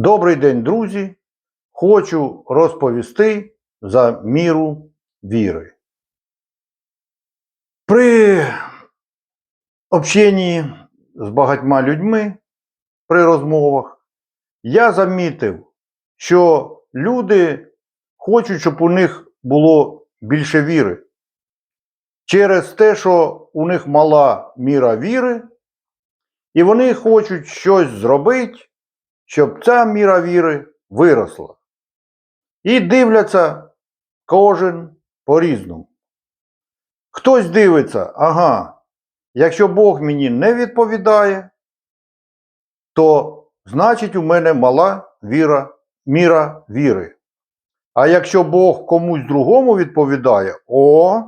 Добрий день, друзі! Хочу розповісти за міру віри. При общенні з багатьма людьми, при розмовах, я замітив, що люди хочуть, щоб у них було більше віри. Через те, що у них мала міра віри, і вони хочуть щось зробити, щоб ця міра віри виросла. І дивляться кожен по-різному. Хтось дивиться, ага, якщо Бог мені не відповідає, то значить у мене мала віра, міра віри. А якщо Бог комусь другому відповідає, о,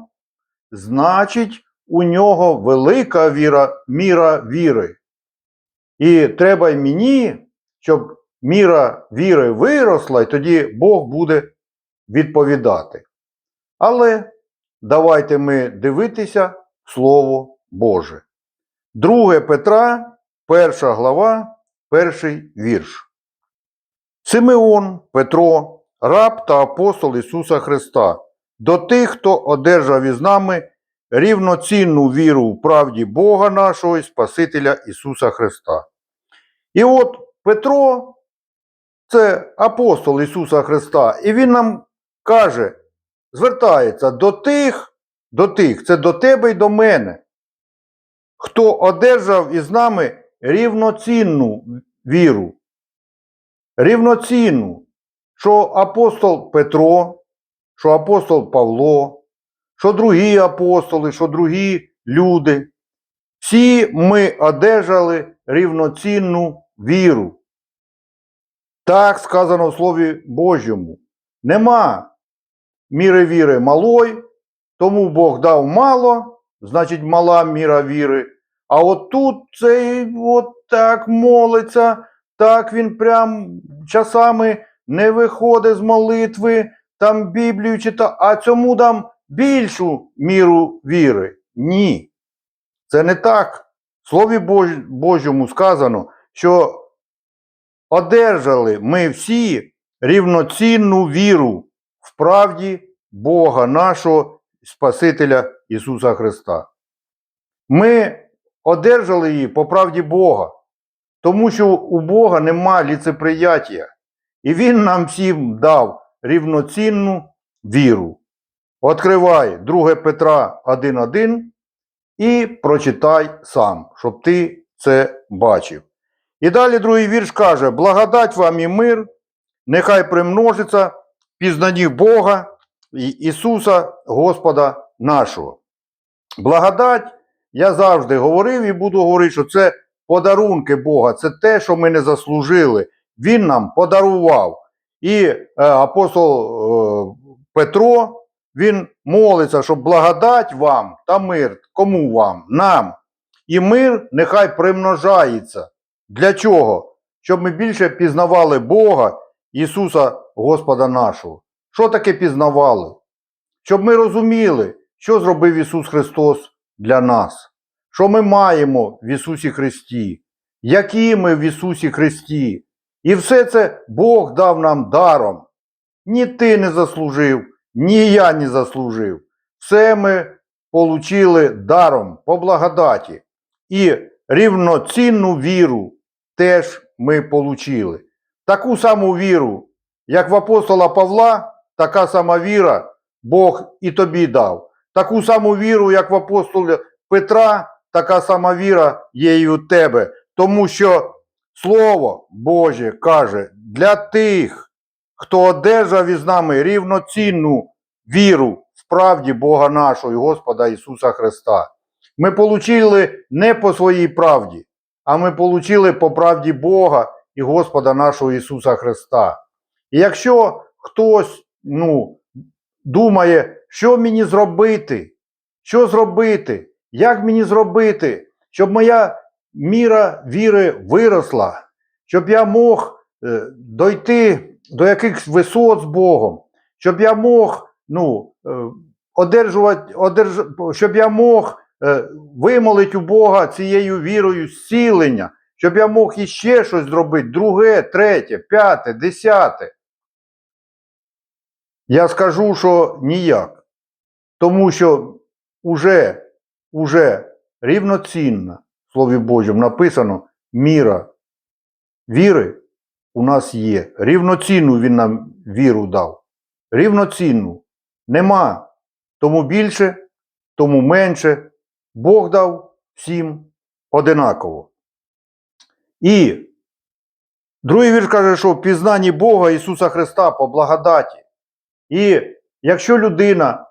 значить у нього велика віра, міра віри. І треба й мені, щоб міра віри виросла, і тоді Бог буде відповідати. Але давайте ми дивитися Слово Боже. 2 Петра, перша глава, перший вірш. Симеон, Петро, раб та апостол Ісуса Христа, до тих, хто одержав із нами рівноцінну віру у правді Бога нашого і Спасителя Ісуса Христа. І от Петро це апостол Ісуса Христа, і він нам каже, звертається до тих, до тих, це до тебе і до мене, хто одержав із нами рівноцінну віру. Рівноцінну, що апостол Петро, що апостол Павло, що другі апостоли, що другі люди. Всі ми одержали рівноцінну віру. Так сказано в Слові Божому. Нема міри віри малої, тому Бог дав мало, значить мала міра віри. А от тут цей от так молиться, так він прям часами не виходить з молитви, там Біблію читає, а цьому дам більшу міру віри. Ні. Це не так. В Слові Божому сказано, що одержали ми всі рівноцінну віру в правді Бога нашого Спасителя Ісуса Христа. Ми одержали її по правді Бога, тому що у Бога нема ліцеприяття, і Він нам всім дав рівноцінну віру. Откривай 2 Петра 1.1 і прочитай сам, щоб ти це бачив. І далі другий вірш каже: благодать вам і мир, нехай примножиться пізнанні Бога Ісуса Господа нашого. Благодать, я завжди говорив і буду говорити, що це подарунки Бога, це те, що ми не заслужили. Він нам подарував. І е, апостол е, Петро, він молиться, щоб благодать вам та мир. Кому вам? Нам. І мир нехай примножається. Для чого? Щоб ми більше пізнавали Бога, Ісуса Господа нашого. Що таке пізнавали? Щоб ми розуміли, що зробив Ісус Христос для нас, що ми маємо в Ісусі Христі, які ми в Ісусі Христі. І все це Бог дав нам даром. Ні ти не заслужив, ні я не заслужив. Все ми получили даром по благодаті. І рівноцінну віру теж ми получили. Таку саму віру, як в апостола Павла, така сама віра Бог і тобі дав. Таку саму віру, як в апостола Петра, така сама віра є і у тебе. Тому що Слово Боже каже, для тих, хто одержав із нами рівноцінну віру в правді Бога нашого і Господа Ісуса Христа. Ми получили не по своїй правді, а ми получили по правді Бога і Господа нашого Ісуса Христа. І якщо хтось ну, думає, що мені зробити, що зробити, як мені зробити, щоб моя міра віри виросла, щоб я мог е, дойти до якихось висот з Богом, щоб я мог ну, е, одержувати, одерж... щоб я мог е, вимолити у Бога цією вірою зцілення, щоб я мог іще щось зробити, друге, третє, п'яте, десяте. Я скажу, що ніяк. Тому що уже, уже рівноцінно, в Слові Божому, написано міра віри у нас є. Рівноцінну він нам віру дав. Рівноцінну. Нема. Тому більше, тому менше. Бог дав всім одинаково. І другий вірш каже, що в пізнанні Бога Ісуса Христа по благодаті. І якщо людина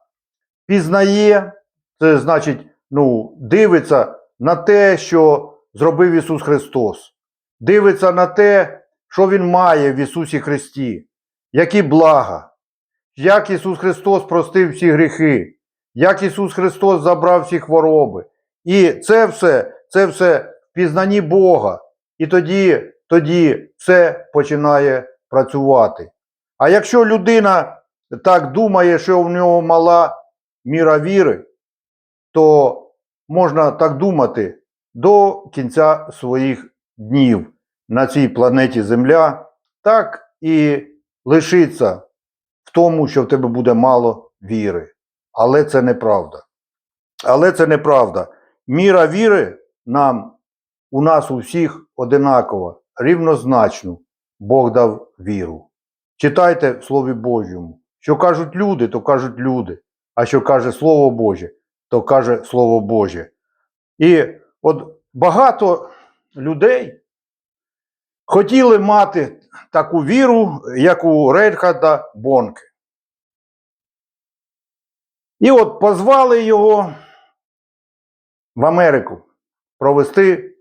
пізнає, це значить, ну, дивиться на те, що зробив Ісус Христос, дивиться на те, що Він має в Ісусі Христі, які блага, як Ісус Христос простив всі гріхи, як Ісус Христос забрав всі хвороби. І це все, це все в пізнанні Бога. І тоді, тоді все починає працювати. А якщо людина так думає, що в нього мала міра віри, то можна так думати до кінця своїх днів на цій планеті Земля, так і лишиться в тому, що в тебе буде мало віри. Але це неправда. Але це неправда. Міра віри нам у нас у всіх одинакова, рівнозначну. Бог дав віру. Читайте в Слові Божому. Що кажуть люди, то кажуть люди. А що каже Слово Боже, то каже Слово Боже. І от багато людей хотіли мати таку віру, як у Рейхарда Бонке. І от позвали його в Америку провести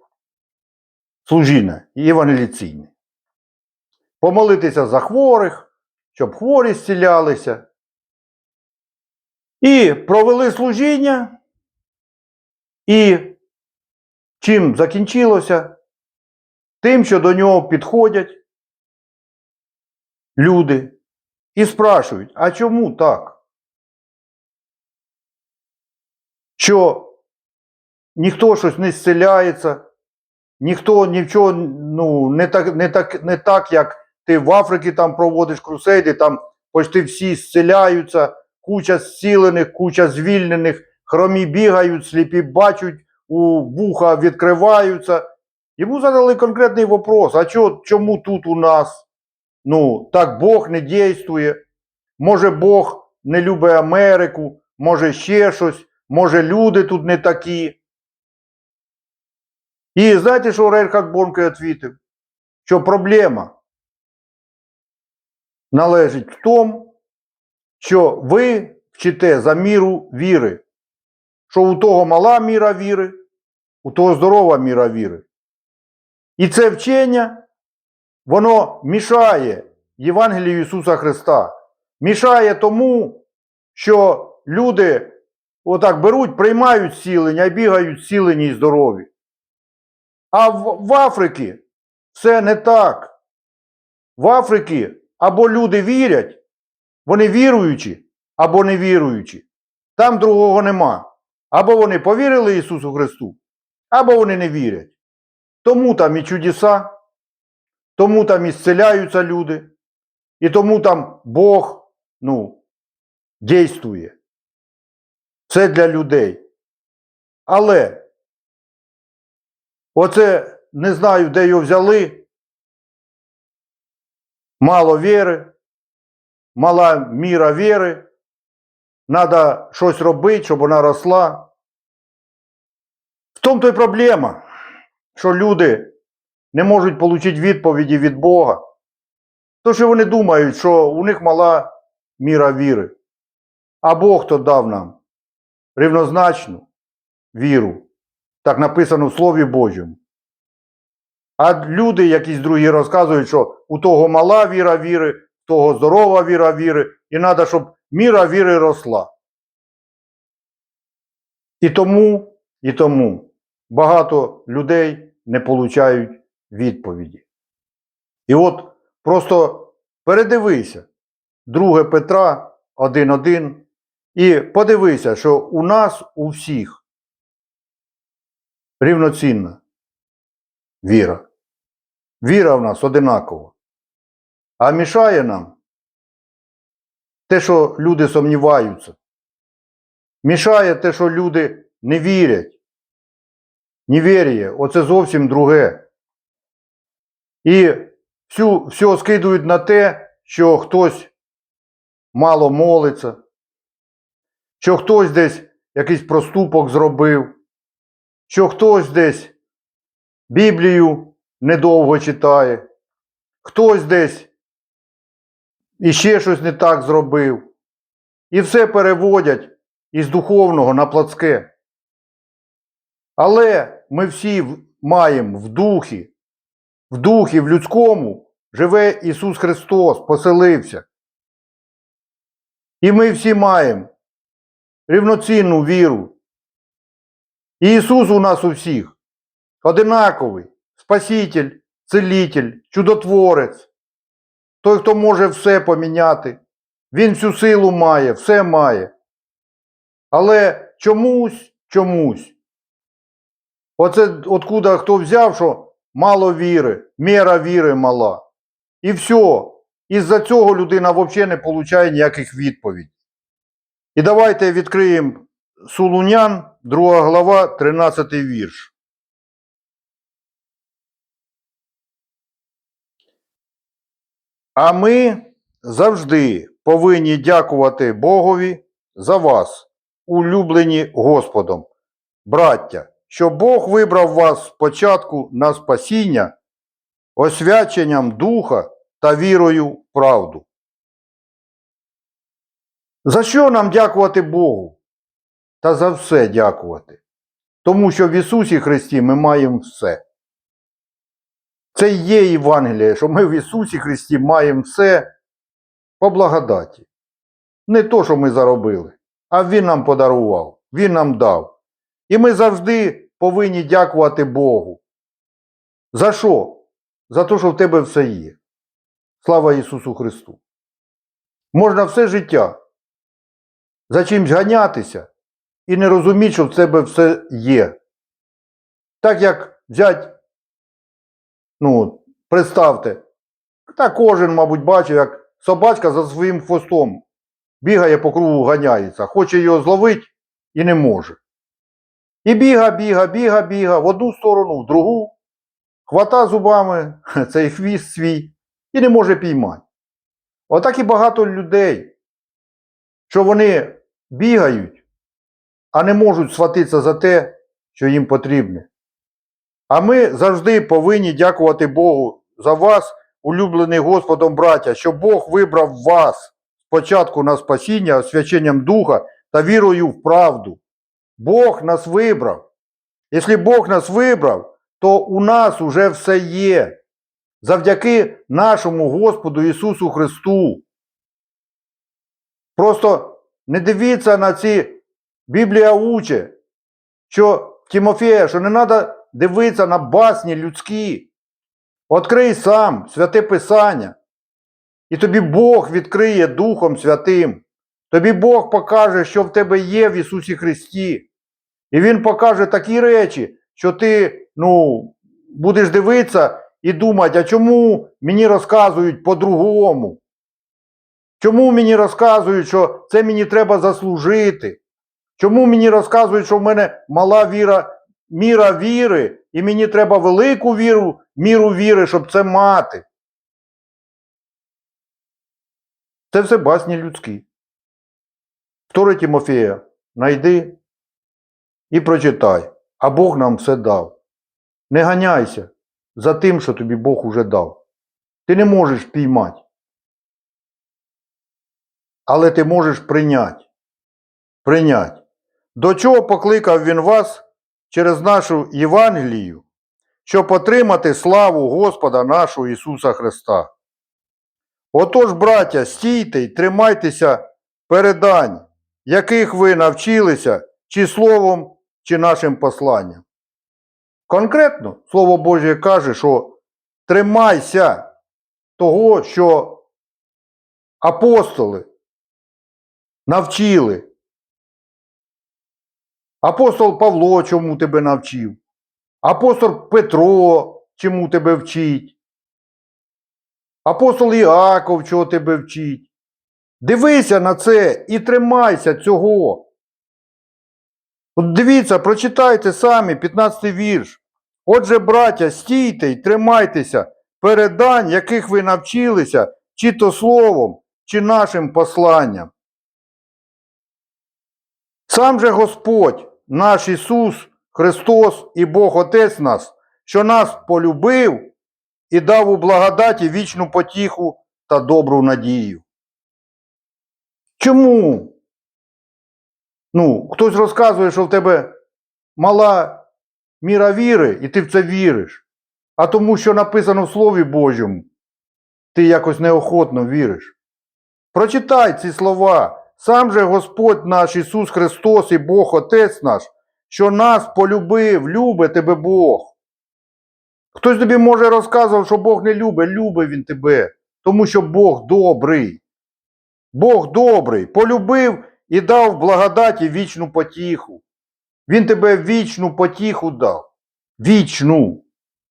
служіння євангеліційне. Помолитися за хворих, щоб хворі зцілялися. І провели служіння. І чим закінчилося? Тим, що до нього підходять люди і спрашують, а чому так? Що ніхто щось не зціляється, ніхто нічого ну, не, так, не, так, не так, як ти в Африці там проводиш крусейди, там почти всі зціляються, куча зцілених, куча звільнених, хромі бігають, сліпі бачать, у вуха відкриваються. Йому задали конкретний вопрос: а чо, чому тут у нас? Ну, так Бог не дійствує. Може, Бог не любить Америку, може ще щось, може люди тут не такі. І знаєте, що Рейхард Бонке відповів? Що проблема належить в тому, що ви вчите за міру віри, що у того мала міра віри, у того здорова міра віри. І це вчення, воно мішає Євангелію Ісуса Христа. Мішає тому, що люди отак беруть, приймають зцілення і бігають зцілені і здорові. А в, в Африці все не так. В Африці або люди вірять, вони віруючі, або не віруючі. Там другого нема. Або вони повірили Ісусу Христу, або вони не вірять. Тому там і чудеса, тому там і зціляються люди, і тому там Бог ну, дійствує. Це для людей. Але оце не знаю, де його взяли. Мало віри, мала міра віри. Треба щось робити, щоб вона росла. В тому то й проблема, що люди не можуть отримати відповіді від Бога. То що вони думають, що у них мала міра віри. А Бог то дав нам рівнозначну віру. Так написано в Слові Божому. А люди, якісь другі розказують, що у того мала віра віри, у того здорова віра віри, і треба, щоб міра віри росла. І тому, і тому багато людей не получають відповіді. І от просто передивися 2 Петра 1.1 і подивися, що у нас у всіх рівноцінна віра. Віра в нас одинакова. А мішає нам те, що люди сумніваються. Мішає те, що люди не вірять. Невір'я – оце зовсім друге. І всю, все скидують на те, що хтось мало молиться, що хтось десь якийсь проступок зробив, що хтось десь Біблію недовго читає, хтось десь іще щось не так зробив. І все переводять із духовного на плотське. Але ми всі маємо в духі, в духі, в людському живе Ісус Христос, поселився. І ми всі маємо рівноцінну віру. І Ісус у нас у всіх одинаковий, Спаситель, Целитель, чудотворець, той, хто може все поміняти. Він всю силу має, все має. Але чомусь, чомусь. Оце откуда хто взяв, що мало віри, міра віри мала. І все. Із-за цього людина взагалі не отримує ніяких відповідей. І давайте відкриємо Сулунян, 2 глава, 13 вірш. А ми завжди повинні дякувати Богові за вас, улюблені Господом, браття, що Бог вибрав вас спочатку на спасіння, освяченням Духа та вірою в правду. За що нам дякувати Богу? Та за все дякувати. Тому що в Ісусі Христі ми маємо все. Це і є Євангеліє, що ми в Ісусі Христі маємо все по благодаті. Не то, що ми заробили, а Він нам подарував, Він нам дав. І ми завжди повинні дякувати Богу. За що? За те, що в тебе все є. Слава Ісусу Христу. Можна все життя за чимсь ганятися і не розуміти, що в тебе все є. Так як взять, ну, представте, та кожен, мабуть, бачив, як собачка за своїм хвостом бігає по кругу, ганяється, хоче його зловити і не може. І біга, біга, біга, біга в одну сторону, в другу, хвата зубами цей хвіст свій і не може піймати. Отак і багато людей, що вони бігають, а не можуть схватитися за те, що їм потрібне. А ми завжди повинні дякувати Богу за вас, улюблений Господом браття, що Бог вибрав вас спочатку на спасіння, освяченням Духа та вірою в правду. Бог нас вибрав. Якщо Бог нас вибрав, то у нас уже все є. Завдяки нашому Господу Ісусу Христу. Просто не дивіться на ці Біблія учить, що в Тимофея, що не треба дивитися на басні людські. Открий сам святе Писання. І тобі Бог відкриє Духом Святим. Тобі Бог покаже, що в тебе є в Ісусі Христі. І Він покаже такі речі, що ти ну, будеш дивитися і думати, а чому мені розказують по-другому? Чому мені розказують, що це мені треба заслужити? Чому мені розказують, що в мене мала віра, міра віри, і мені треба велику віру, міру віри, щоб це мати? Це все басні людські. Вторе Тимофея, найди і прочитай, а Бог нам все дав. Не ганяйся за тим, що тобі Бог уже дав. Ти не можеш піймати. Але ти можеш прийняти. Прийняти. До чого покликав він вас через нашу Євангелію, щоб отримати славу Господа нашого Ісуса Христа. Отож, браття, стійте й тримайтеся передань, яких ви навчилися, чи словом, чи нашим посланням. Конкретно Слово Боже каже, що тримайся того, що апостоли навчили. Апостол Павло чому тебе навчив? Апостол Петро чому тебе вчить. Апостол Іаков, чого тебе вчить. Дивися на це і тримайся цього. От дивіться, прочитайте самі 15 вірш. Отже, браття, стійте й тримайтеся передань, яких ви навчилися, чи то словом, чи нашим посланням. Сам же Господь, наш Ісус, Христос і Бог Отець нас, що нас полюбив і дав у благодаті вічну потіху та добру надію. Чому? Ну, хтось розказує, що в тебе мала міра віри, і ти в це віриш. А тому, що написано в Слові Божому, ти якось неохотно віриш. Прочитай ці слова. Сам же Господь наш Ісус Христос і Бог Отець наш, що нас полюбив, любить тебе Бог. Хтось тобі може розказував, що Бог не любить, любить Він тебе, тому що Бог добрий. Бог добрий, полюбив і дав благодаті вічну потіху. Він тебе вічну потіху дав. Вічну.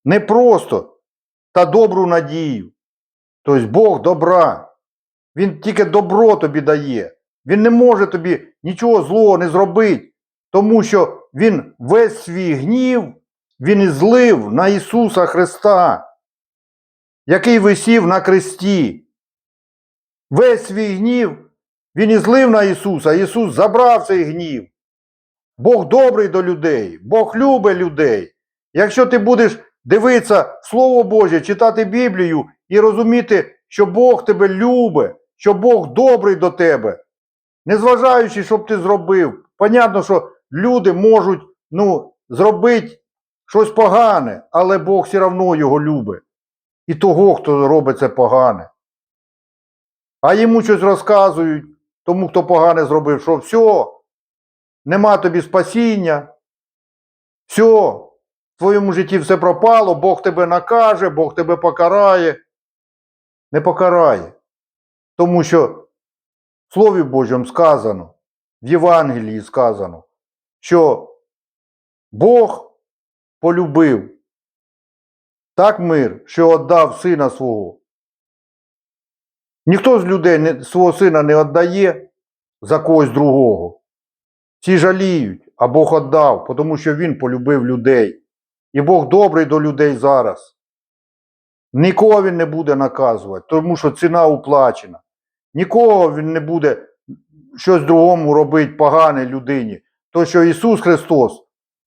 Не просто та добру надію. Тобто Бог добра. Він тільки добро тобі дає. Він не може тобі нічого злого не зробити, тому що Він весь свій гнів він і злив на Ісуса Христа, який висів на кресті. Весь свій гнів Він і злив на Ісуса. Ісус забрав цей гнів. Бог добрий до людей, Бог любить людей. Якщо ти будеш дивитися Слово Боже, читати Біблію і розуміти, що Бог тебе любить, що Бог добрий до тебе, незважаючи, що б ти зробив, понятно, що люди можуть ну, зробити щось погане, але Бог все одно його любить. І того, хто робить це погане. А йому щось розказують, тому, хто погане зробив, що все, нема тобі спасіння, все, в твоєму житті все пропало, Бог тебе накаже, Бог тебе покарає. Не покарає. Тому що Слові Божому сказано, в Євангелії сказано, що Бог полюбив так мир, що віддав сина свого. Ніхто з людей свого сина не віддає за когось другого. Всі жаліють, а Бог віддав, тому що Він полюбив людей. І Бог добрий до людей зараз. Нікого він не буде наказувати, тому що ціна уплачена. Нікого він не буде щось другому робити погане людині. То, що Ісус Христос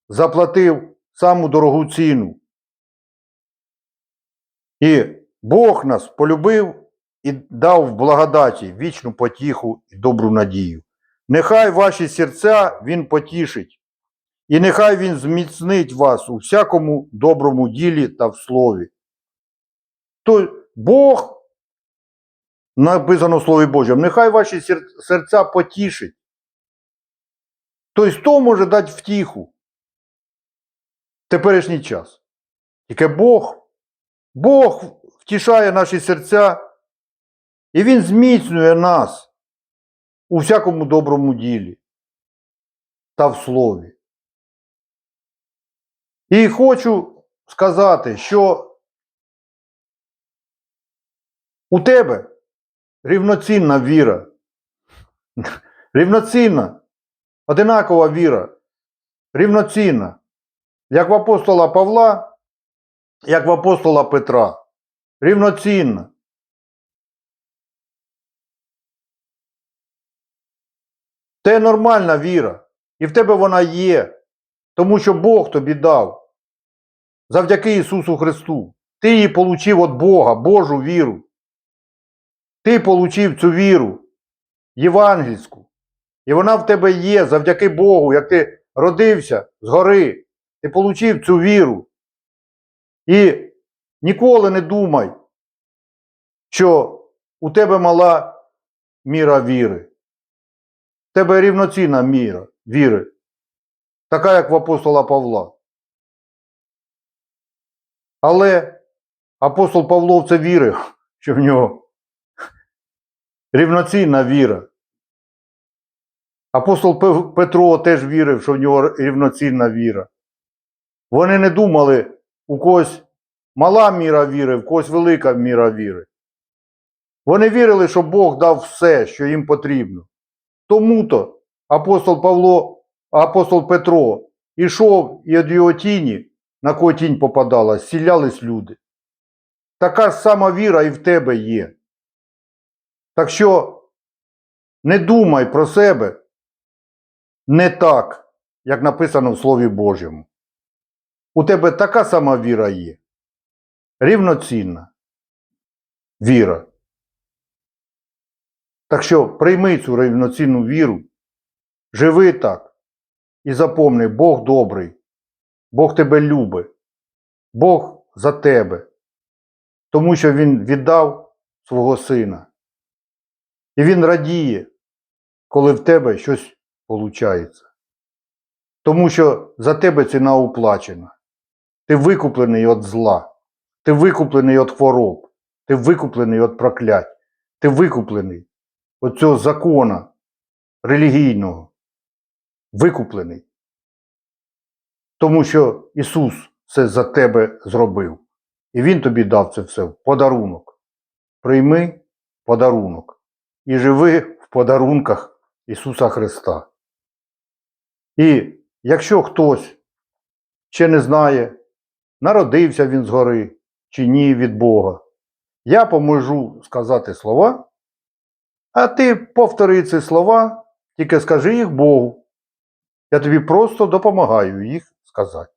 заплатив саму дорогу ціну. І Бог нас полюбив і дав в благодаті вічну потіху і добру надію. Нехай ваші серця Він потішить, і нехай Він зміцнить вас у всякому доброму ділі та в слові. То Бог, написано в Слові Божому, нехай ваші серця потішить. Тобто хто може дати втіху в теперішній час? Тільки Бог. Бог втішає наші серця, і Він зміцнює нас у всякому доброму ділі та в слові. І хочу сказати, що у тебе рівноцінна віра. Рівноцінна, одинакова віра. Рівноцінна. Як в апостола Павла, як в апостола Петра. Рівноцінна. Це нормальна віра. І в тебе вона є. Тому що Бог тобі дав. Завдяки Ісусу Христу. Ти її получив від Бога, Божу віру. Ти получив цю віру євангельську. І вона в тебе є завдяки Богу, як ти родився згори. Ти получив цю віру. І ніколи не думай, що у тебе мала міра віри. В тебе рівноцінна міра віри. Така, як в апостола Павла. Але апостол Павло це вірив, що в нього рівноцінна віра. Апостол Петро теж вірив, що в нього рівноцінна віра. Вони не думали у когось мала міра віри, в когось велика міра віри. Вони вірили, що Бог дав все, що їм потрібно. Тому-то апостол Павло, апостол Петро ішов і від його тіні, на кого тінь попадала, зцілялись люди. Така ж сама віра і в тебе є. Так що не думай про себе не так, як написано в Слові Божому. У тебе така сама віра є. Рівноцінна віра. Так що прийми цю рівноцінну віру, живи так і запомни, Бог добрий, Бог тебе любить, Бог за тебе, тому що Він віддав свого сина. І Він радіє, коли в тебе щось виходить. Тому що за тебе ціна уплачена. Ти викуплений від зла, ти викуплений від хвороб, ти викуплений від проклять, ти викуплений від цього закона релігійного. Викуплений. Тому що Ісус це за тебе зробив. І Він тобі дав це все в подарунок. Прийми подарунок і живи в подарунках Ісуса Христа. І якщо хтось ще не знає, народився він згори чи ні від Бога, я поможу сказати слова, а ти повтори ці слова, тільки скажи їх Богу. Я тобі просто допомагаю їх сказати.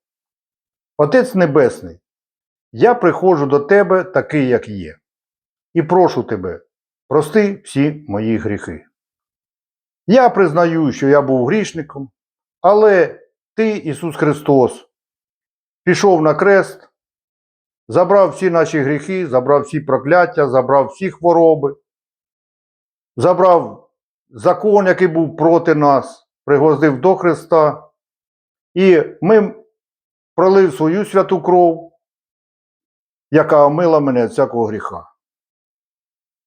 Отець Небесний, я приходжу до тебе такий, як є, і прошу тебе, прости всі мої гріхи. Я признаю, що я був грішником, але ти, Ісус Христос, пішов на крест, забрав всі наші гріхи, забрав всі прокляття, забрав всі хвороби, забрав закон, який був проти нас, пригвоздив до Христа, і ми пролив свою святу кров, яка омила мене від всякого гріха.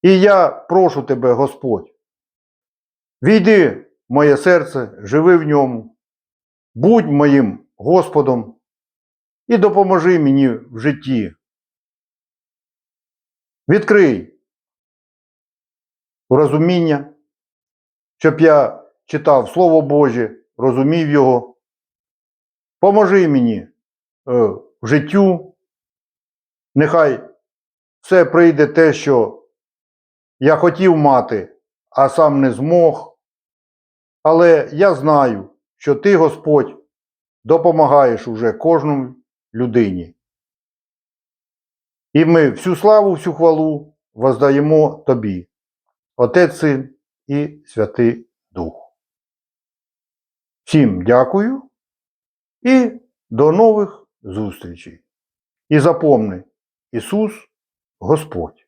І я прошу тебе, Господь, війди в моє серце, живи в ньому, будь моїм Господом і допоможи мені в житті. Відкрий розуміння, щоб я читав Слово Боже, розумів його. Поможи мені е, в життю. Нехай все прийде те, що я хотів мати, а сам не змог. Але я знаю, що ти, Господь, допомагаєш уже кожному людині. І ми всю славу, всю хвалу воздаємо Тобі, Отець Син і Святий Дух. Всім дякую і до нових зустрічей. І запомни, Ісус Господь.